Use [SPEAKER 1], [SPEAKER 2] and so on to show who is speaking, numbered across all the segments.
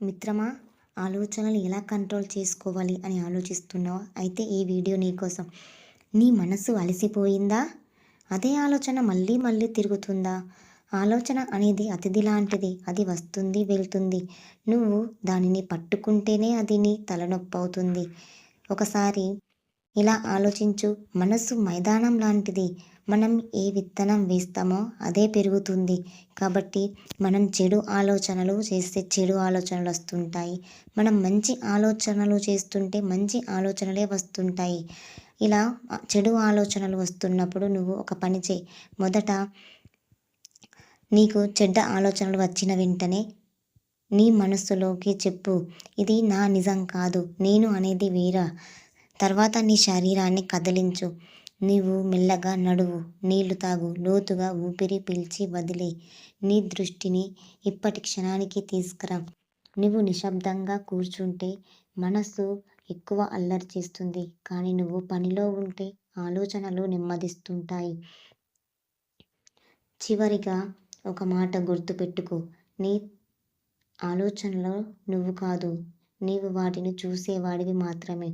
[SPEAKER 1] మిత్రమా ఆలోచనలు ఎలా కంట్రోల్ చేసుకోవాలి అని ఆలోచిస్తున్నావా? అయితే ఈ వీడియో నీకోసం నీ మనసు అలసిపోయిందా? అదే ఆలోచన మళ్ళీ మళ్ళీ తిరుగుతుందా? ఆలోచన అనేది అతిథి లాంటిది. అది వస్తుంది వెళ్తుంది. నువ్వు దానిని పట్టుకుంటేనే అది నీ తలనొప్పి అవుతుంది. ఒకసారి ఇలా ఆలోచించు. మనసు మైదానం లాంటిది. మనం ఏ విత్తనం వేస్తామో అదే పెరుగుతుంది. కాబట్టి మనం చెడు ఆలోచనలు చేస్తే చెడు ఆలోచనలు వస్తుంటాయి. మనం మంచి ఆలోచనలు చేస్తుంటే మంచి ఆలోచనలే వస్తుంటాయి. ఇలా చెడు ఆలోచనలు వస్తున్నప్పుడు నువ్వు ఒక పని చేయి. మొదట నీకు చెడ్డ ఆలోచనలు వచ్చిన వెంటనే నీ మనస్సులోకి చెప్పు. ఇది నా నిజం కాదు. నేను అనేది వేరా. తర్వాత నీ శరీరాన్ని కదిలించు. నీవు మెల్లగా నడువు నీళ్ళు తాగు లోతుగా ఊపిరి పీల్చి వదిలే. నీ దృష్టిని ఇప్పటి క్షణానికి తీసుకురా. నువ్వు నిశ్శబ్దంగా కూర్చుంటే మనస్సు ఎక్కువ అల్లరి చేస్తుంది. కానీ నువ్వు పనిలో ఉంటే ఆలోచనలు నెమ్మదిస్తుంటాయి. చివరిగా ఒక మాట గుర్తుపెట్టుకో నీ ఆలోచనలో నువ్వు కాదు. నీవు వాటిని చూసేవాడివి మాత్రమే.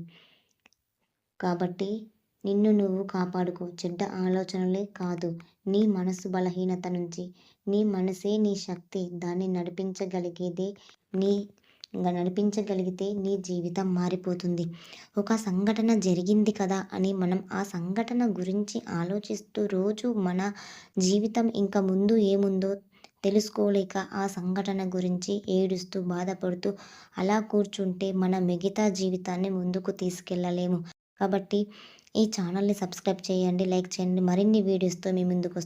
[SPEAKER 1] కాబట్టి నిన్ను నువ్వు కాపాడుకో చెడ్డ ఆలోచనలే కాదు. నీ మనసు బలహీనత నుంచి నీ మనసే నీ శక్తి. దాన్ని నడిపించగలిగేదే నీ నడిపించగలిగితే నీ జీవితం మారిపోతుంది. ఒక సంఘటన జరిగింది కదా అని మనం ఆ సంఘటన గురించి ఆలోచిస్తూ రోజు మన జీవితం ఇంకా ముందు ఏముందో తెలుసుకోలేక ఆ సంఘటన గురించి ఏడుస్తూ బాధపడుతూ అలా కూర్చుంటే మన మిగతా జీవితాన్ని ముందుకు తీసుకెళ్ళలేము కాబట్టి ఈ ఛానల్ని సబ్స్క్రైబ్ చేయండి లైక్ చేయండి. మరిన్ని వీడియోస్తో మీ ముందుకు